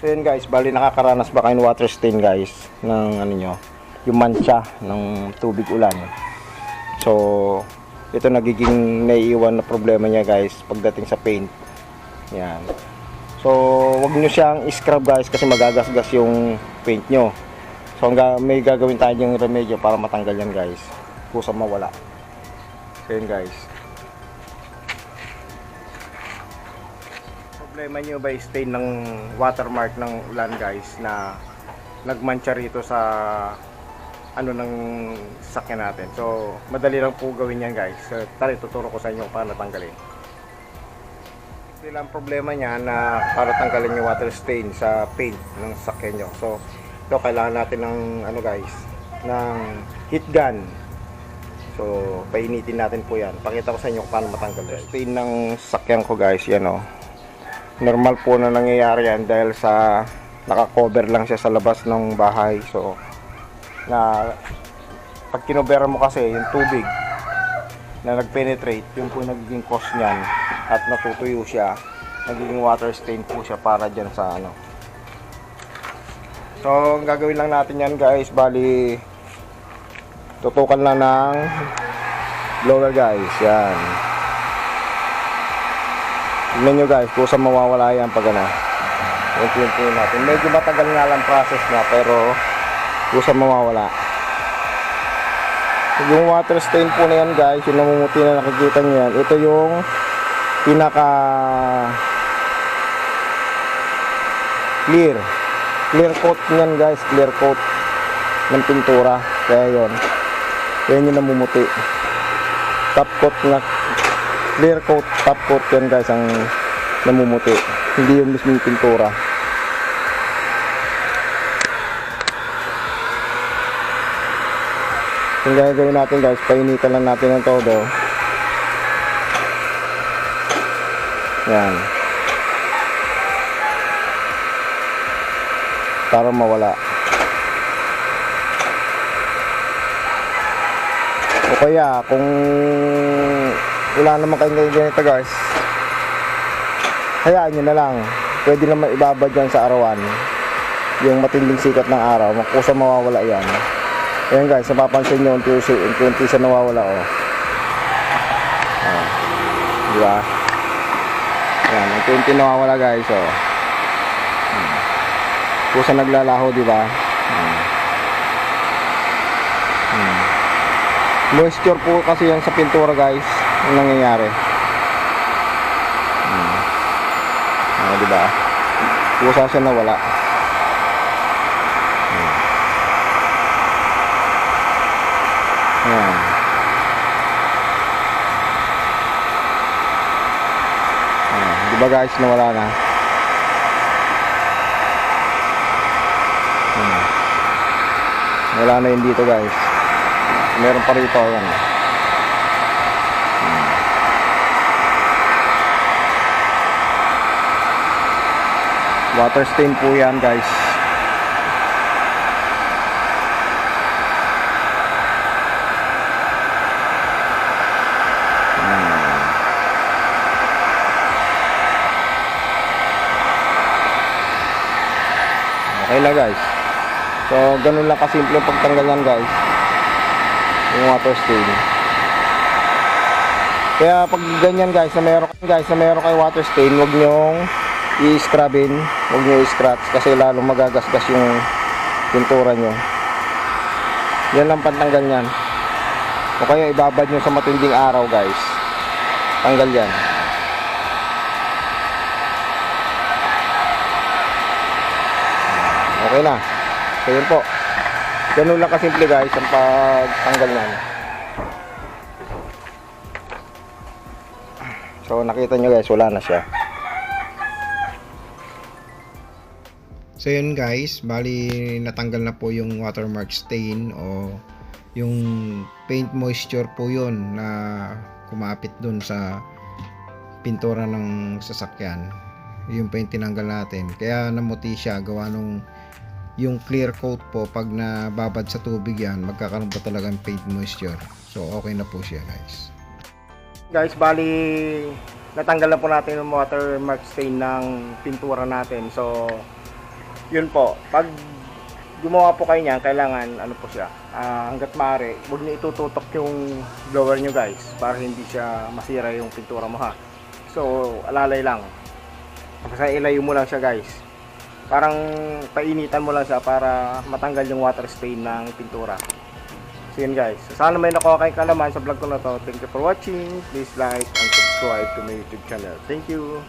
So yun guys, bali nakakaranas ba kayo ng water stain guys ng ano nyo, yung mancha ng tubig ulan. So ito nagiging naiiwan na problema niya guys pagdating sa paint. Yan. So wag nyo siyang scrub guys kasi magagasgas yung paint nyo. So ang ga- may gagawin tayo yung remedyo para matanggal yan guys. Kusa mawala. So yun guys. Problema nyo yung stain ng watermark ng ulan guys na nagmancha rito sa ano ng sasakyan natin. So, madali lang po gawin yan guys. So, tara, tuturo ko sa inyo paano tanggalin. Lang problema niya na para tanggalin yung water stain sa paint ng sasakyan nyo. So, ito kailangan natin ng ano guys, ng heat gun. So, painitin natin po yan. Pakita ko sa inyo paano matanggal guys. Stain ng sasakyan ko guys, yan o. Normal po na nangyayari yan dahil sa naka-cover lang siya sa labas ng bahay. So, na pag kinobera mo kasi yung tubig na nag-penetrate, yun po yung nagiging cause niyan at natutuyo siya. Nagiging water stain po siya para dyan sa ano. So, ang gagawin lang natin yan guys, bali tutukan lang ng blower guys, yan. Tignan nyo guys, kung saan mawawala yan pag ano. Unti-unti natin. Medyo matagal nga lang process na pero kusa mawawala. Yung water stain po na yan guys, yung namumuti na nakikita nyo yan, ito yung pinaka clear. Clear coat yan guys, clear coat ng pintura. Kaya yon yan yung namumuti. Top coat na clear coat, top coat yan guys ang namumuti. Hindi yung mismong pintura. Yung gagawin natin guys, painitan lang natin ng todo. Yan. Para mawala. O kaya, kung wala naman kayong ganito guys, hayaan nyo na lang. Pwede naman ibabad yan sa arawan. Yung matinding sikat ng araw, makusa mawawala yan. Ayan guys, napapansin nyo unti-unti unti siya nawawala oh. Ah, di ba? Ayan, unti-unti nawawala guys oh. Hmm. Kusa naglalaho, di ba? Hmm. Hmm. Moisture po kasi yan sa pintura guys, yung nangyayari. Hmm. Ah, di ba? Kusa siya nawala. Ayan. Ayan. Di ba guys, nawala na? Ayan. Wala na yun dito guys. Meron pa rito. Ayan. Water stain po yan guys. Okay lang guys. So, ganun lang kasimple pagtanggal yan guys. Yung water stain. Kaya pag ganyan guys, na meron guys, na meron kayo water stain, wag nyong i-scrubin, wag nyo i-scratch kasi lalo magagasgas yung pintura nyo. Yan lang pantanggal yan. O kaya ibabad nyo sa matinding araw guys. Tanggal yan. Okay na. So yun po. Ganun lang kasimple guys ang pagtanggal niyan. So nakita nyo guys, wala na siya. So yun guys, bali natanggal na po yung watermark stain o yung paint moisture po yun na kumapit dun sa pintura ng sasakyan. Yung paint tinanggal natin. Kaya namuti siya gawa nung yung clear coat po pag nababad sa tubig yan magkakaroon po talaga ng paint moisture so okay na po siya guys guys bali natanggal na po natin yung watermark stain ng pintura natin so yun po, pag gumawa po kayo niyan, kailangan ano po siya, ah, hanggat maaari, huwag niyo itututok yung blower niyo guys para hindi siya masira yung pintura mo ha. So, alalay lang. Basta ilayo mo lang siya guys. Parang painitan mo lang siya para matanggal yung water stain ng pintura. So yun guys. Sana may nakuha kayong kalaman sa vlog ko na to. Thank you for watching. Please like and subscribe to my YouTube channel. Thank you.